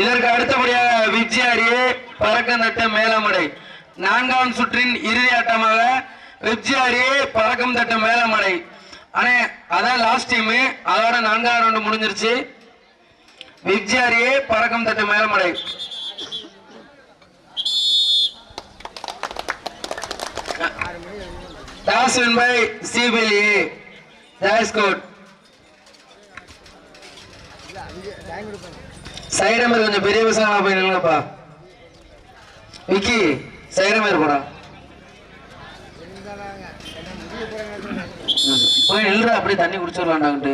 இதற்கு அடுத்தபடியாக விஜயாரியே பறக்கந்தட்ட மேலமடை. நான்காம் சுற்றின் இறுதி ஆட்டமாக விஜயாரியே பறக்கம் தட்ட மேலமடை. அண்ணே அதான் லாஸ்ட் டீமு அதோட நான்காவது ரவுண்டு முடிஞ்சிருச்சு. விஜயாரியே பறக்கம் தட்ட மேலமடை. டாஸ் வின் பை சிபிஎல்ஏ ஜாய்ஸ்கோட் சைடமர் கொஞ்சம் பெரிய பசங்களா போய் நில்லுங்கப்பா. விக்கி சைடமர் போடா. போய் நில்ற அப்படியே தண்ணி குடிச்சிடலாண்டாங்கட்டு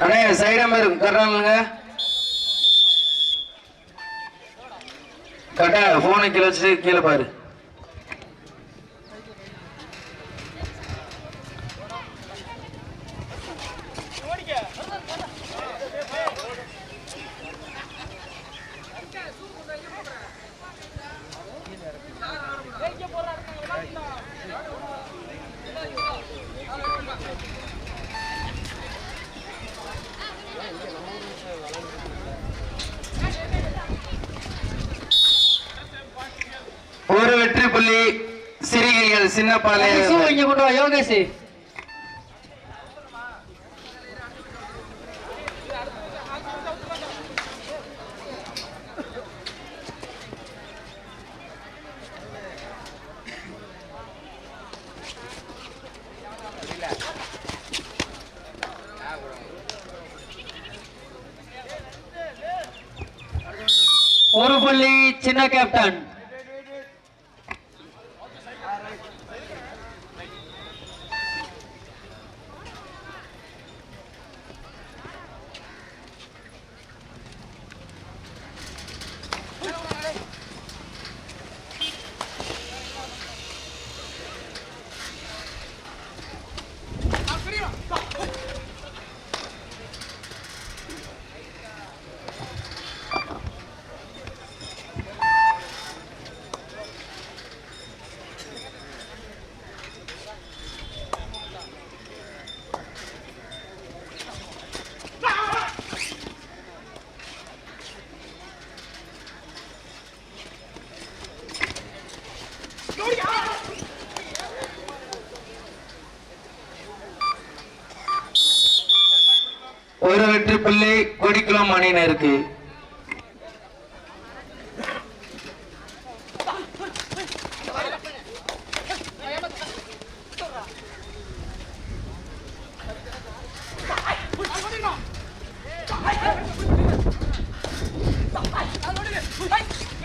அண்ணே சைடமர் தர்றாங்க கட்டா போனை கீழே வச்சுட்டு கீழே பாரு ஒரு வெற்றி புள்ளி சிறுகிரிகள் சின்னப்பாளைய இங்க கொண்டு வா யோகேஷ் ஒரு புள்ளி சின்ன கேப்டன் ஒரு வெற்றி பிள்ளை கொடிக்குளம் அணியினருக்கு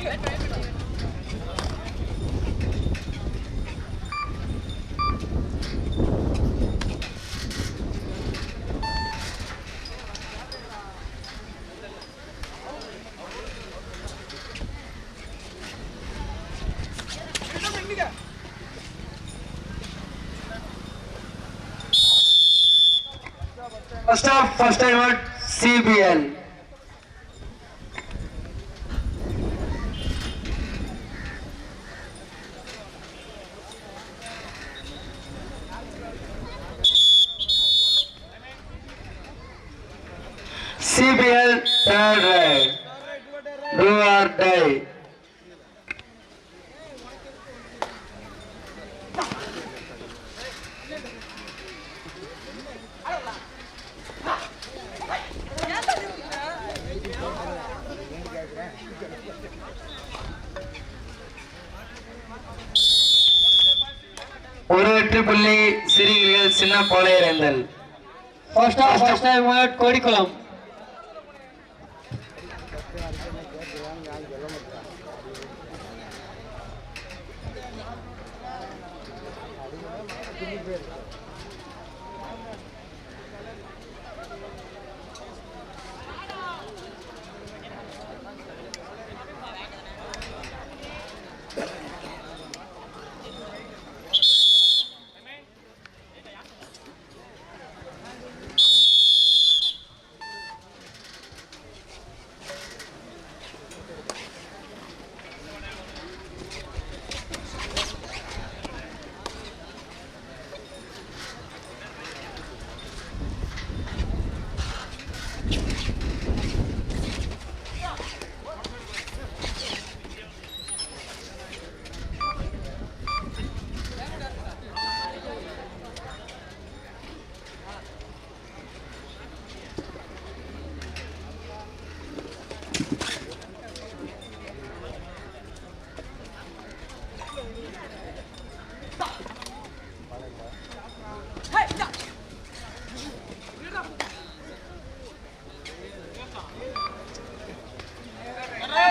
hey, hey. First time out C P L C P L third raid do or die ஒரு வெற்றி புள்ளி சிறிய சின்ன Palayarendal first Kodikulam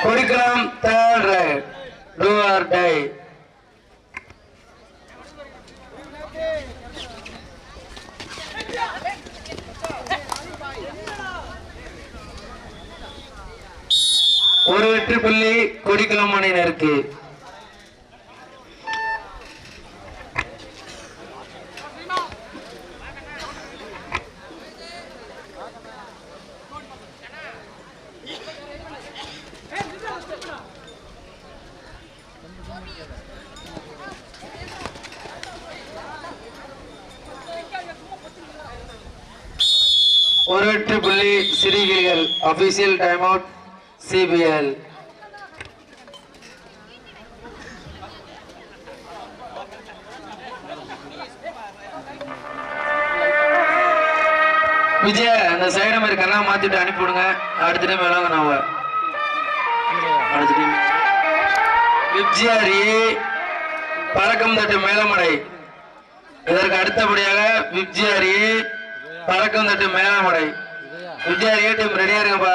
கொடிக்கலாம் third raid do or die ஒரு வெற்றி புள்ளி கொடிக்கலாம் அணியினருக்கு ஒரு வெற்றி புள்ளி சிறுகிரிகள் official time out C P L Vijaya அந்த சைடு மாதிரி கண்ணா மாத்திட்டு அனுப்பிவிடுங்க அடுத்த டைம் விளாங்க நாம அடுத்த டைம் விஜயாரி பறக்கம் தட்டு மேலமடை. இதற்கு அடுத்தபடியாக விப்ஜிஆரி பறக்கம் தட்டு மேலமடை. விப்ஜிஆரி ஏ டீம் ரெடியா இருங்கப்பா.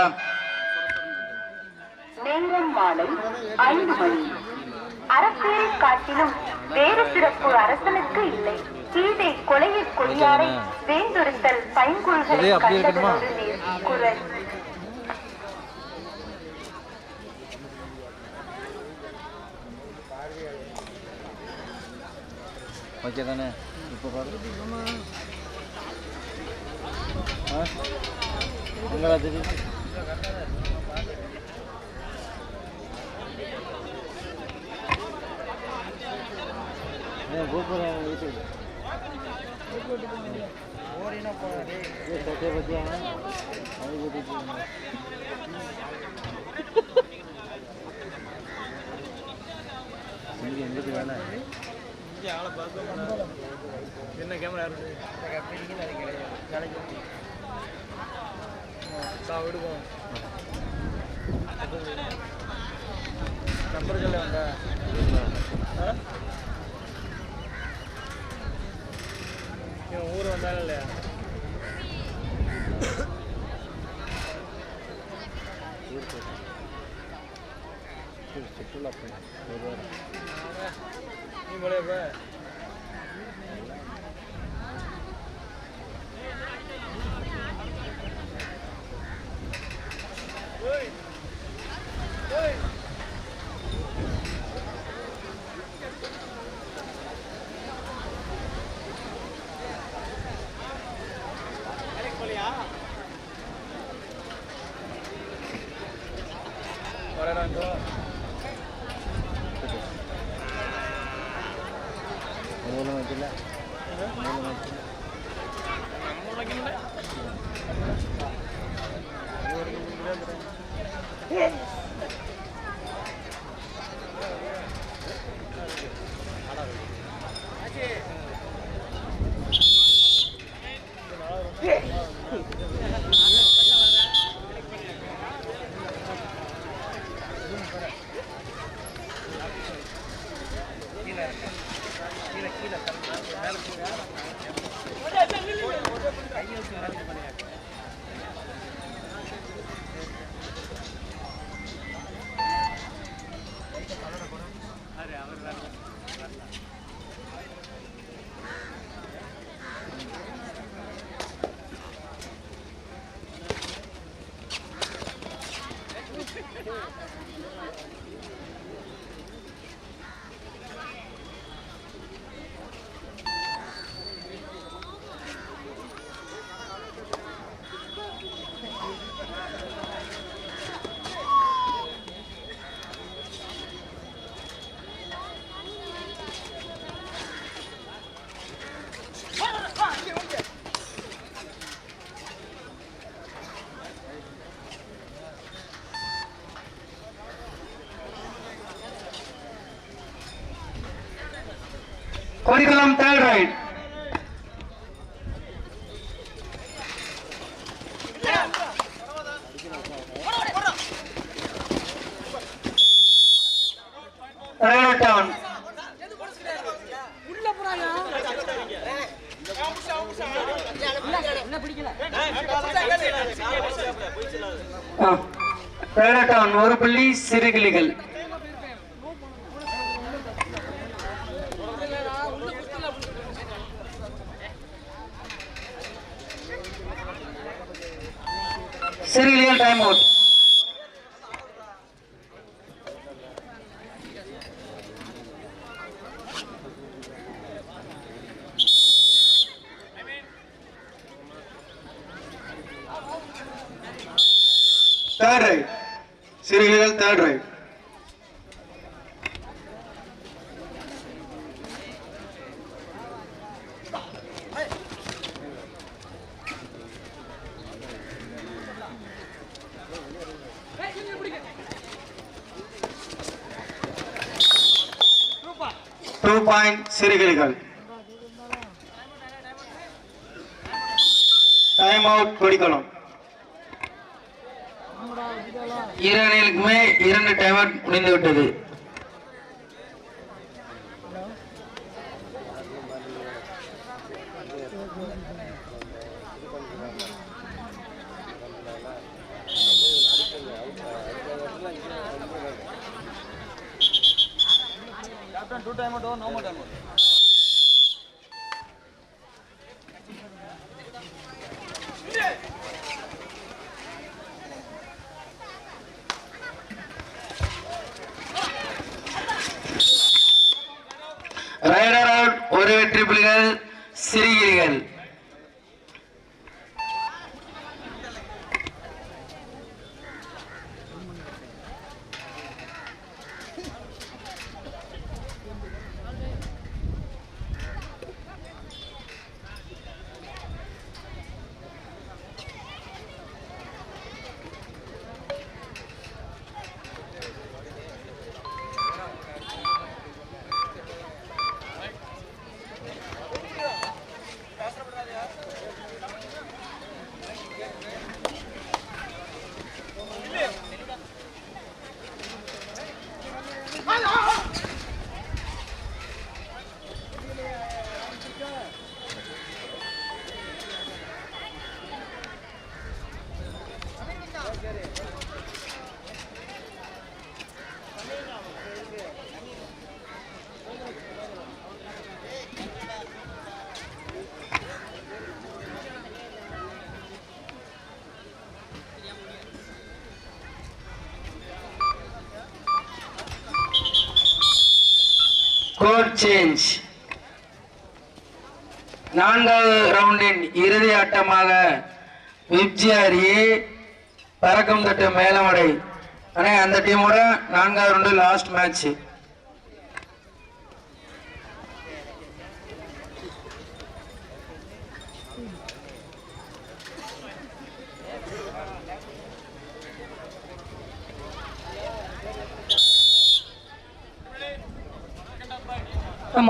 நேரம் மாலை ஐந்து மணி. அரசியலை காட்டிலும் வேறு சிறப்பு அரசனுக்கு இல்லை. கீழே கொலையில் கொடியாரை வேந்தொருத்தல் பைங்குள்களை கண்டதனோடு நேர் குரல். ஓகே தானே? இப்போ பாரு. ஆ எங்கடா தெரியும் ஏன் கூப்பிட்றேன் வீட்டுக்கு ஏய், சட்டையை பத்தியா அது கூட்டிட்டு இங்கே எங்கிட்டு வேலை என்ன கேமரா இருக்கு சா ஊர் வந்தாலும் இல்லையா? சுற்றுலா வாரம் நீ போல இப்ப வரடாங்கோ மூணு மச்சில்ல மூணு மச்சில்ல கொடிக்கலாம் தேர்ட் ரைட் ரைட் டவுன் ஆ பேரட்டான் ஒரு புள்ளி சிறுகிளிகள் டைம் அவுட் தேர்ட் ரைட் சிறுகிகள் தேர்ட் ரைட் டூ பாயிண்ட் சிறுகிளிகள் டைம் அவுட் குடிக்கணும் இரு அணிகளுக்குமே இரண்டு டைம் அவுட் விட்டது. Two time out no more time raider out ஒரு வெற்றி புலிகள் சிறுகிரிகள் கோட் சேஞ்ச் நான்காவது ரவுண்டின் இறுதி ஆட்டமாக விப்ஜிஆரி பறக்கும் தட்டு மேலமடை. ஆனால் அந்த டீமோட நான்காவது ரவுண்டு லாஸ்ட் மேட்ச்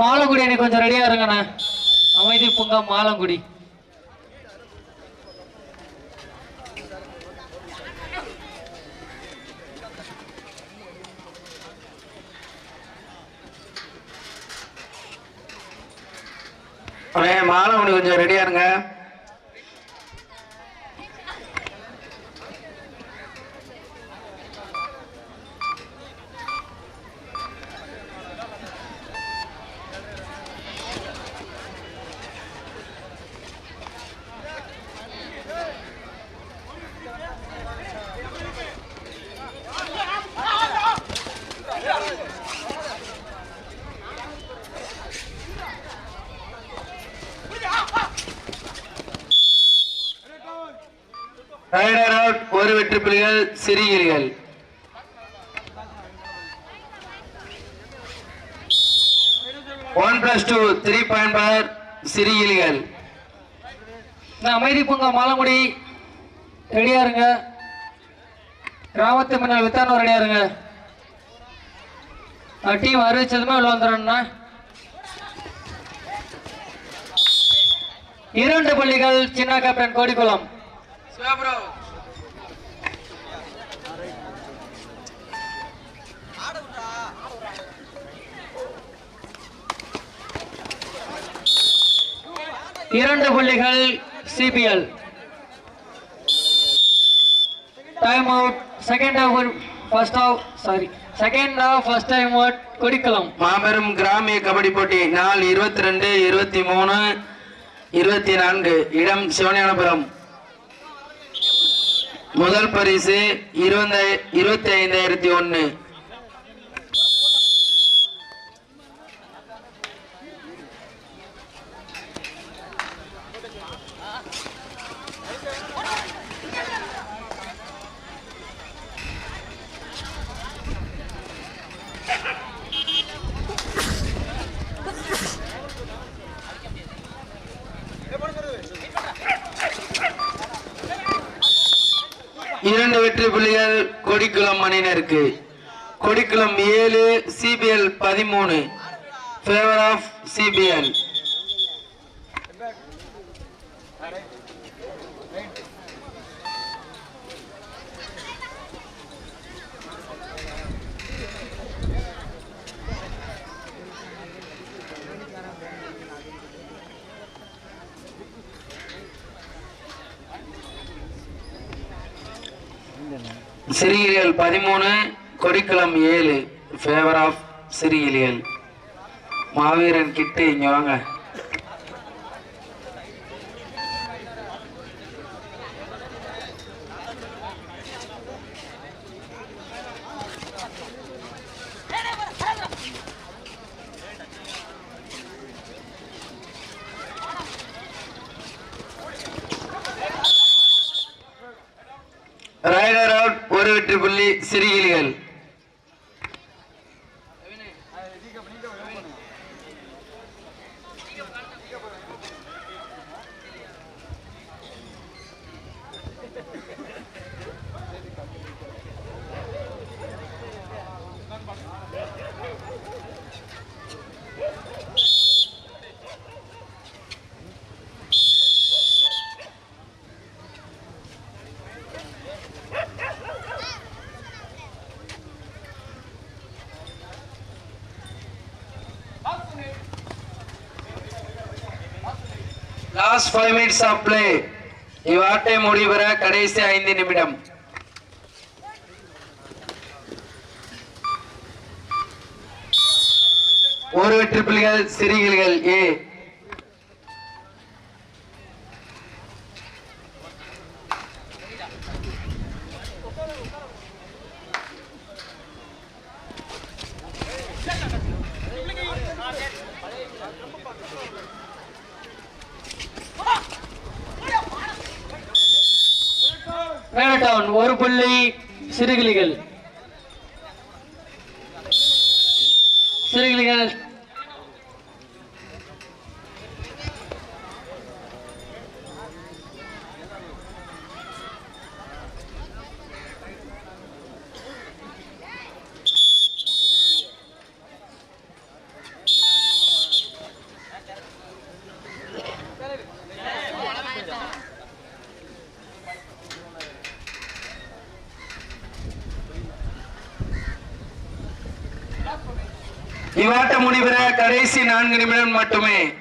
மாலங்குடி எனக்கு கொஞ்சம் ரெடியா இருங்கண்ணே. அமைதி பூங்கா மாலங்குடி. அண்ணே கொஞ்சம் ரெடியா இருங்க. ரைடர் அவுட் ஒரு வெற்றி புலிகள் சிறுகிரிகள். One plus two three point for சிறுகிலிகள் அமைதி பூங்கா மாலங்குடி ரெடியா இருங்க. கிராமத்து மின்னல் வித்தானூர் ரெடியா இருங்க. டீம் அறிவிச்சதுமே உள்ள வந்துடும்ண்ணா இரண்டு பள்ளிகள் சின்ன கேப்டன் கோடிக்குளம். இரண்டு புள்ளிகள் C P L time out second half first half sorry second half first time out கொடிக்கலாம். மாபெரும் கிராமிய கபடி போட்டி. நாள் இருபத்தி ரெண்டு இருபத்தி மூணு இருபத்தி நான்கு. இடம் சிவஞானபுரம். முதல் பரிசு இருபத்தி இருபத்தி ஐந்தாயிரத்தி ஒன்று இரண்டு வெற்றி புள்ளிகள் கொடிக்குளம் அணியினருக்கு கொடிக்குளம் ஏழு சிபிஎல் பதிமூணு. ஃபேவர் ஆஃப் சிபிஎல் சிறியலியல் பதிமூணு கொடிக்குளம் ஏழு. ஃபேவர் ஆஃப் சிறியலியல். மாவீரன் கிட்டு இங்கே வாங்க. அவுட் ஒரு வெற்றி புள்ளி சிறியலிகள் last five minutes of play இவ்வாட்டை முடிவர கடைசி ஐந்து நிமிடம். ஒரு ட்ரிபிள்கள் புள்ளிகள் ஏ டவுன் ஒரு புள்ளி சிறுகிளிகள் சிறுகிளிகள் இவ்வாட்டம் கடைசி நான்கு நிமிடம் மட்டுமே.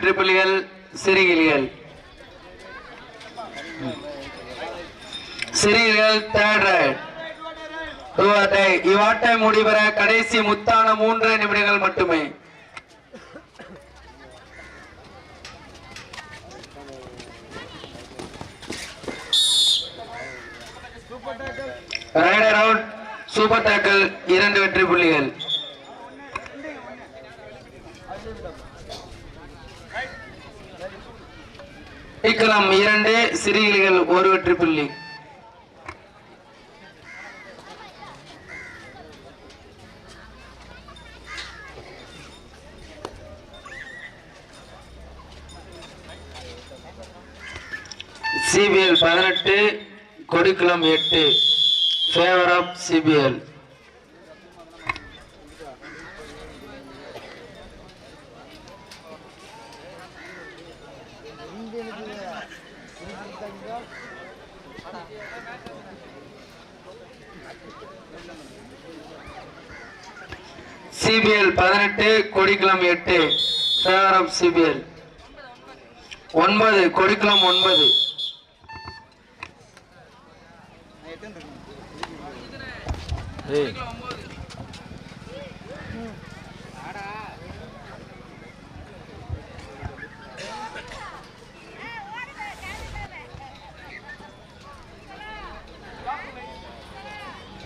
ட்ரிபிள் எல் சிறியல் சிறியல் தேர்ட் ரைட் இவ்வாட்டை முடிவர கடைசி முத்தான மூன்று நிமிடங்கள் மட்டுமே. ரைடர் அவுட் சூப்பர் டேக்கல் இரண்டு வெற்றி புள்ளிகள் இக்கலாம் இரண்டு சிறிகிலிகள் ஒரு வெற்றி புள்ளி சிபிஎல் பதினெட்டு கொடிக்குளம் எட்டு. ஃபேவர் ஆஃப் சிபிஎல் சிபிஎல் பதினெட்டு கொடிக்குளம் எட்டு. ஃபேவர் ஆஃப் சிபிஎல் ஒன்பது கொடிக்குளம் ஒன்பது.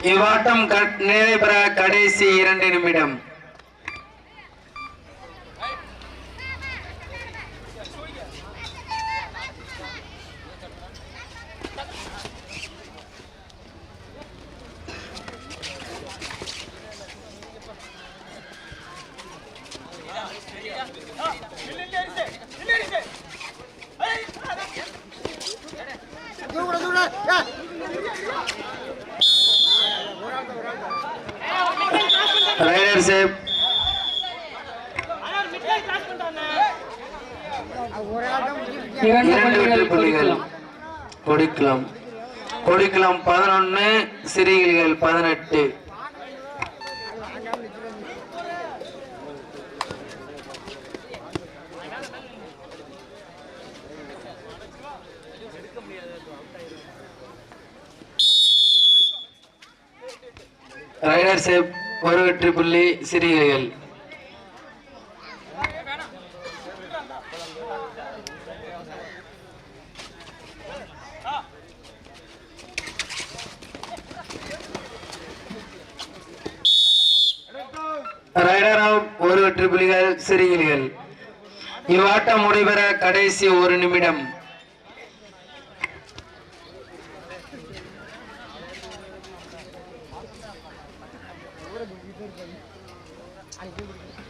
இவ்வாட்டம் க- கடைசி இரண்டு நிமிடம் ரைடர் சேப் இரண்டு இரண்டு வெற்றி புள்ளிகள் புள்ளிகள் கொடுக்கலாம். கொடுக்கலாம். பதினொன்னு சிறிகிலிகள் பதினெட்டு. ரைடர் சேப் ஒரு வெற்றி புள்ளி சிறிகைகள் ரைடர் அவுட் ஒரு வெற்றி புலிகள் சிறிகிலிகள் ஆட்டம் முடிவெற கடைசி ஒரு நிமிடம்.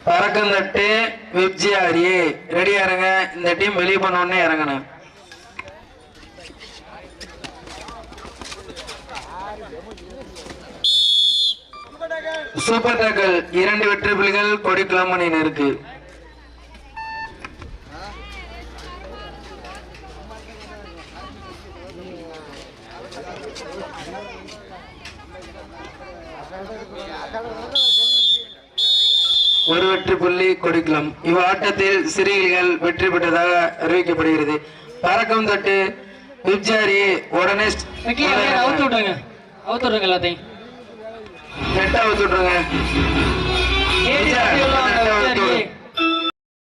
பறக்கந்தட்டு விப்ஜிஆர் ஏ ரெடியா இருங்க இந்த டீம் வெளியே பண்ண உடனே இறங்கணும். சூப்பர் டேக்கல் இரண்டு வெற்றி புலிகள் கொடிக்குளம் அணியினருக்கு கொடுக்கலாம். இவ்வாட்டத்தில் சிறுகிகள் வெற்றி பெற்றதாக அறிவிக்கப்படுகிறது. பறக்கம் தொட்டு விப்ஜாரி உடனே அவுத்து விட்டுருங்க. அவுத்து விடுங்க எல்லாத்தையும். நெட்டை அவுத்து விட்டுருங்க.